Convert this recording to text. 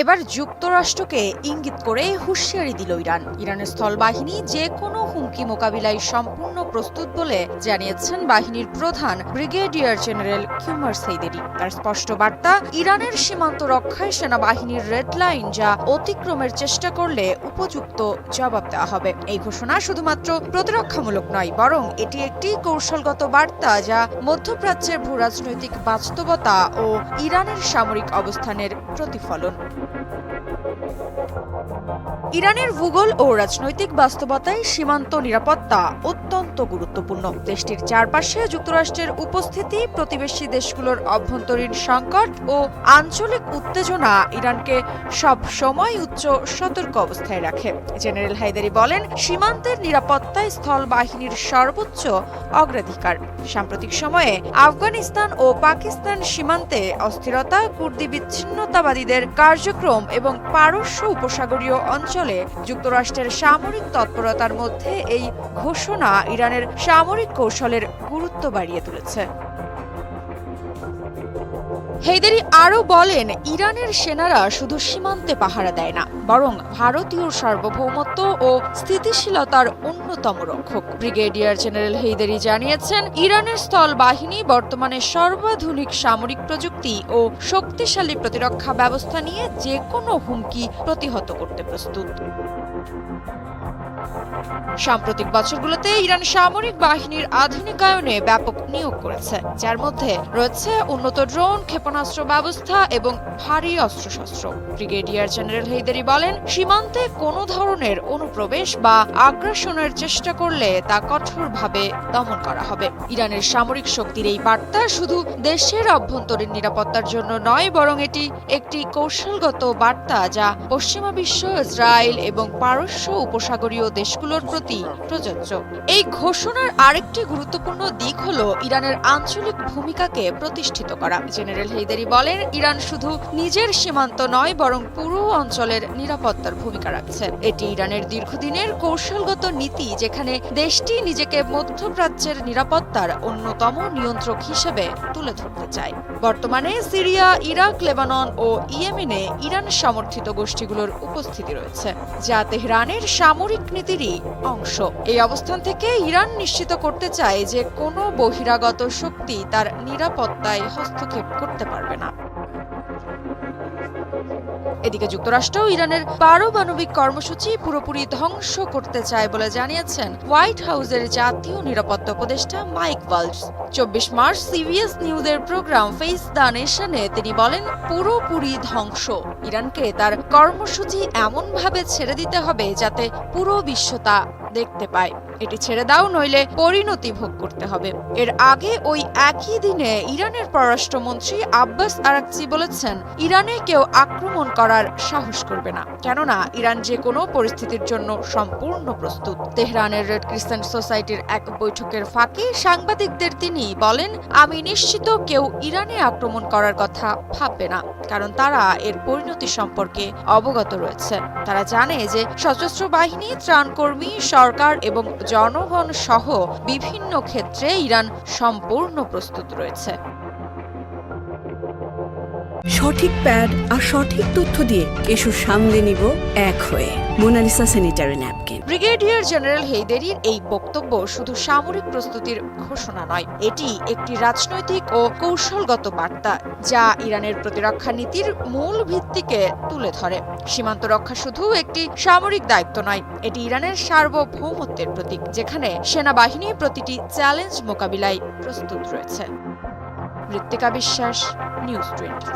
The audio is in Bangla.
এবার যুক্তরাষ্ট্রকে ইঙ্গিত করে হুঁশিয়ারি দিল ইরান। ইরানের স্থল বাহিনী যে কোনো হুমকি মোকাবিলায় সম্পূর্ণ প্রস্তুত বলে জানিয়েছেন বাহিনীর প্রধান ব্রিগেডিয়ার জেনারেল কিউমার সেইদেরি। তার স্পষ্ট বার্তা, ইরানের সীমান্ত রক্ষায় সেনাবাহিনীর রেড লাইন যা অতিক্রমের চেষ্টা করলে উপযুক্ত জবাব দেওয়া হবে। এই ঘোষণা শুধুমাত্র প্রতিরক্ষামূলক নয়, বরং এটি একটি কৌশলগত বার্তা যা মধ্যপ্রাচ্যের ভূরাজনৈতিক বাস্তবতা ও ইরানের সামরিক অবস্থানের প্রতিফলন। ইরানের ভূগোল ও রাজনৈতিক বাস্তবতায় সীমান্ত নিরাপত্তা অত্যন্ত গুরুত্বপূর্ণ। দেশটির চারপাশে যুক্তরাষ্ট্রের উপস্থিতি, প্রতিবেশী দেশগুলোর অভ্যন্তরীণ সংকট ও আঞ্চলিক উত্তেজনা ইরানকে সব সময় উচ্চ সতর্ক অবস্থায় রাখে। জেনারেল হায়দারি বলেন, সীমান্তের নিরাপত্তায় স্থল বাহিনীর সর্বোচ্চ অগ্রাধিকার। সাম্প্রতিক সময়ে আফগানিস্তান ও পাকিস্তান সীমান্তে অস্থিরতা কুর্দি বিচ্ছিন্নতাবাদীদের কার্যক্রম এবং পারস্য উপসাগরীয় অঞ্চলে যুক্তরাষ্ট্রের সামরিক তৎপরতার মধ্যে এই ঘোষণা ইরানের সামরিক কৌশলের গুরুত্ব বাড়িয়ে তুলেছে। হেইদারি আরও বলেন, ইরানের সেনারা শুধু সীমান্তে পাহারা দেয় না, বরং ভারতীয় সার্বভৌমত্ব ও স্থিতিশীলতার অন্যতম রক্ষক। ব্রিগেডিয়ার জেনারেল হেইদারি জানিয়েছেন, ইরানের স্থল বাহিনী বর্তমানে সর্বাধুনিক সামরিক প্রযুক্তি ও শক্তিশালী প্রতিরক্ষা ব্যবস্থা নিয়ে যে কোনো হুমকি প্রতিহত করতে প্রস্তুত। সাম্প্রতিক বছরগুলোতে ইরান সামরিক বাহিনীর আধুনিকায়নে ব্যাপক নিয়োগ করেছে, যার মধ্যে রয়েছে উন্নত ড্রোন, ক্ষেপণাস্ত্র ব্যবস্থা এবং ভারী অস্ত্রশস্ত্র। ব্রিগেডিয়ার জেনারেল হেইদারি বলেন, সীমান্তে কোনো ধরনের অনুপ্রবেশ বা আগ্রাসনের চেষ্টা করলে তা কঠোরভাবে দমন করা হবে। ইরানের সামরিক শক্তির এই বার্তা শুধু দেশের অভ্যন্তরীণ নিরাপত্তার জন্য নয়, বরং এটি একটি কৌশলগত বার্তা যা পশ্চিমা বিশ্ব, ইসরায়েল এবং পারস্য উপসাগরীয় দেশগুলোর প্রতি প্রযোজ্য। এই ঘোষণার আরেকটি গুরুত্বপূর্ণ দিক হল ইরানের আঞ্চলিক ভূমিকাকে প্রতিষ্ঠিত করা। জেনারেল হেইদারি বলেন, ইরান শুধু নিজের সীমান্ত নয়, বরং পুরো অঞ্চলের নিরাপত্তার ভূমিকা রাখছে। এটি ইরানের দীর্ঘদিনের কৌশলগত নীতি, যেখানে দেশটি নিজেকে মধ্যপ্রাচ্যের নিরাপত্তার অন্যতম নিয়ন্ত্রক হিসেবে তুলে ধরতে চায়। বর্তমানে সিরিয়া, ইরাক, লেবানন ও ইয়েমেনে ইরান সমর্থিত গোষ্ঠীগুলোর উপস্থিতি রয়েছে, যা তেহরানের সামরিক নীতিরই অংশ। এই অবস্থান থেকে ইরান নিশ্চিত করতে চায় যে কোনো বহিরাগত শক্তি তার নিরাপত্তায় হস্তক্ষেপ করতে পারবে না। এদিকে যুক্তরাষ্ট্র ইরানের পারমাণবিক কর্মসূচি পুরোপুরি ধ্বংস করতে চায় বলে জানিয়েছেন হোয়াইট হাউসের জাতীয় নিরাপত্তা উপদেষ্টা মাইক ওয়ালস চব্বিশ মার্চ সিবিএস নিউজের প্রোগ্রাম ফেস দ্য নেশনে তিনি বলেন, পুরোপুরি ধ্বংস। ইরানকে তার কর্মসূচি এমনভাবে ছেড়ে দিতে হবে যাতে পুরো বিশ্ব তা দেখতে পায়। এটি ছেড়ে দাও, নইলে পরিণতি ভোগ করতে হবে। এর আগে ওই একই দিনে ইরানের পররাষ্ট্রমন্ত্রী আব্বাস আরাকচি বলেছেন, ইরানে কেউ আক্রমণ করার সাহস করবে না। কেননা, ইরান যে কোনো পরিস্থিতির জন্য সম্পূর্ণ প্রস্তুত। তেহরানের রেড ক্রিসেন্ট সোসাইটির এক বৈঠকের ফাঁকে সাংবাদিকদের তিনি বলেন, আমি নিশ্চিত কেউ ইরানে আক্রমণ করার কথা ভাববে না, কারণ তারা এর পরিণতি সম্পর্কে অবগত রয়েছে। তারা জানে যে সশস্ত্র বাহিনী, ত্রাণকর্মী সরকার এবং জনগণ সহ বিভিন্ন ক্ষেত্রে ইরান সম্পূর্ণ প্রস্তুত রয়েছে। সঠিক প্যাড আর সঠিক তথ্য দিয়ে এসব সামলে নিব এক হয়ে। Monalisa sanitary napkin. Brigadier general হেইদেরির এই বক্তব্য শুধু সামরিক প্রস্তুতির ঘোষণা নয়, এটি একটি রাজনৈতিক ও কৌশলগত বার্তা যা ইরানের প্রতিরক্ষা নীতির মূল ভিত্তিকে তুলে ধরে। সীমান্ত রক্ষা শুধু একটি সামরিক দায়িত্ব নয়, এটি ইরানের সার্বভৌমত্বের প্রতীক, যেখানে সেনাবাহিনী প্রতিটি চ্যালেঞ্জ মোকাবিলায় প্রস্তুত রয়েছে। মৃত্তিকা বিশ্বাস নিউজ টোয়েন্টি